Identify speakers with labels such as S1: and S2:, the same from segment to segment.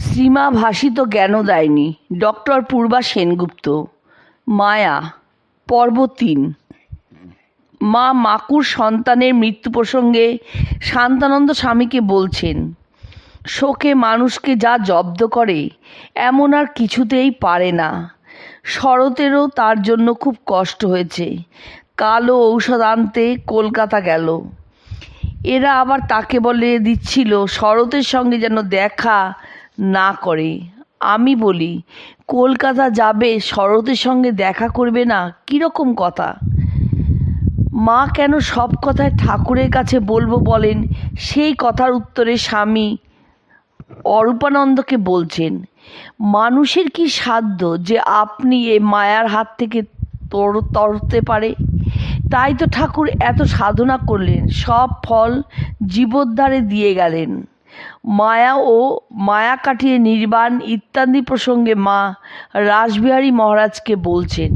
S1: শ্রীমা ভাসিত জ্ঞান দেয়নি। ডক্টর পূর্বা সেনগুপ্ত। মায়া, পর্ব তিন। মা মাকুর সন্তানের মৃত্যু প্রসঙ্গে শান্তানন্দ স্বামীকে বলছেন, শোকে মানুষকে যা জব্দ করে, এমন আর কিছুতেই পারে না। শরতেরও তার জন্য খুব কষ্ট হয়েছে। কালো ঔষধ আনতে কলকাতা গেল। এরা আবার তাকে বলে দিচ্ছিল, শরতের সঙ্গে যেন দেখা না করে। আমি বলি, কলকাতা যাবে, শরতের সঙ্গে দেখা করবে না, কীরকম কথা? মা কেন সব কথায় ঠাকুরের কাছে বলব বলেন, সেই কথার উত্তরে স্বামী অরূপানন্দকে বলছেন, মানুষের কি সাধ্য যে আপনি এ মায়ার হাত থেকে তর, তরতে পারে? তাই তো ঠাকুর এত সাধনা করলেন, সব ফল জীবোদ্ধারে দিয়ে গেলেন। মায়া ও মায়া কাটিয়ে নির্বাণ ইত্যাদি প্রসঙ্গে মা রাসবিহারী মহারাজকে বলছেন,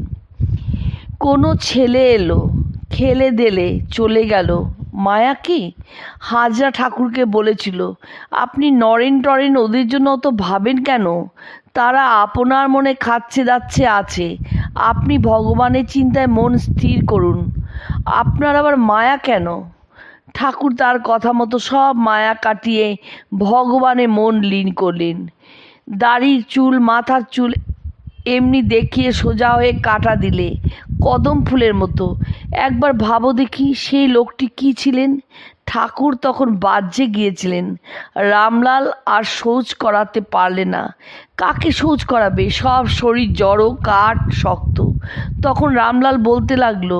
S1: কোনো ছেলে এলো, খেলে দেলে চলে গেল। মায়া কি? হাজরা ঠাকুরকে বলেছিল, আপনি নরেন টরেন ওদের জন্য অত ভাবেন কেন? তারা আপনার মনে খাচ্ছে দাচ্ছে আছে। আপনি ভগবানের চিন্তায় মন স্থির করুন। আপনার আবার মায়া কেন? ঠাকুর তার কথা মতো সব মায়া কাটিয়ে ভগবানে মন লীন করলেন। দাড়ির চুল, মাথার চুল এমনি দেখিয়ে সোজা হয়ে কাটা দিলে কদম ফুলের মতো। একবার ভাবো দেখি সেই লোকটি কি ছিলেন? ঠাকুর তখন বাজ্যে গিয়েছিলেন। রামলাল আর শৌচ করাতে পারলে না। কাকে শৌচ করাবে? সব শরীর জড়ো, কাঠ শক্ত। তখন রামলাল বলতে লাগল,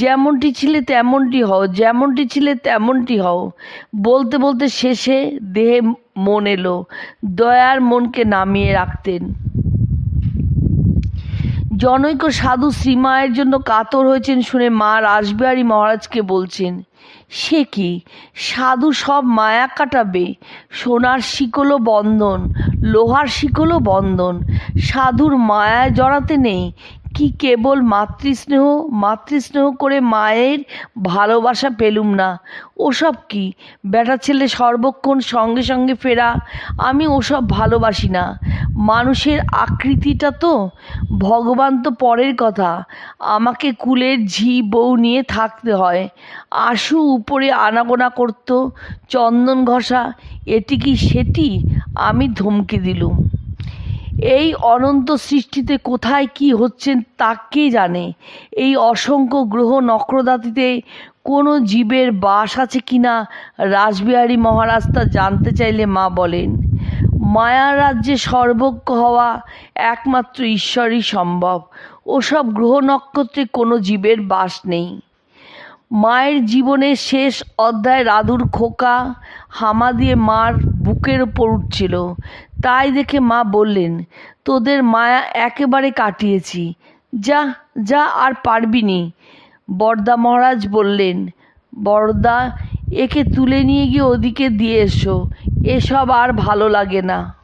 S1: যেমনটি ছিলে তেমনটি হও, যেমনটি ছিলে তেমনটি হও। বলতে বলতে শেষে দেহে মন এলো, দয়ার মনকে নামিয়ে রাখতেন। জনৈক সাধু শ্রীমায়ের জন্য কাতর হয়েছেন শুনে মা রাসবিহারী মহারাজকে বলছেন, সে কি? সাধু সব মায়া কাটাবে, সোনার শিকলও বন্ধন, লোহার শিকলও বন্ধন, সাধুর মায়া জড়াতে নেই কি কেবল মাতৃস্নেহ মাতৃস্নেহ করে মায়ের ভালোবাসা পেলুম না। ওসব কি? বেটা ছেলে সর্বক্ষণ সঙ্গে সঙ্গে ফেরা, আমি ওসব ভালোবাসি না। মানুষের আকৃতিটা তো ভগবান তো পরের কথা। আমাকে কুলের ঝি বউ নিয়ে থাকতে হয়। আশু উপরে আনাগোনা করতো, চন্দন ঘষা, এটি কি সেটি? আমি ধমকে দিলুম। এই অনন্ত সৃষ্টিতে কোথায় কি হচ্ছেন তা কে জানে। এই অসংখ্য গ্রহ নক্ষদাতিতে কোনো জীবের বাস আছে কি না রাসবিহারী মহারাজ তা জানতে চাইলে মা বলেন, মায়ার রাজ্যে সর্বজ্ঞ হওয়া একমাত্র ঈশ্বরই সম্ভব। ওসব গ্রহ নক্ষত্রে কোনো জীবের বাস নেই। মায়ের জীবনের শেষ অধ্যায় রাধুর খোকা হামা দিয়ে মার বুকের ওপর উঠছিল। তাই দেখে মা বললেন, তোদের মায়া একেবারে কাটিয়েছি। যা যা আর পারবি নি। বরদা মহারাজ বললেন বরদা একে তুলে নিয়ে গিয়ে ওদিকে দিয়ে এসো। এসব আর ভালো লাগে না।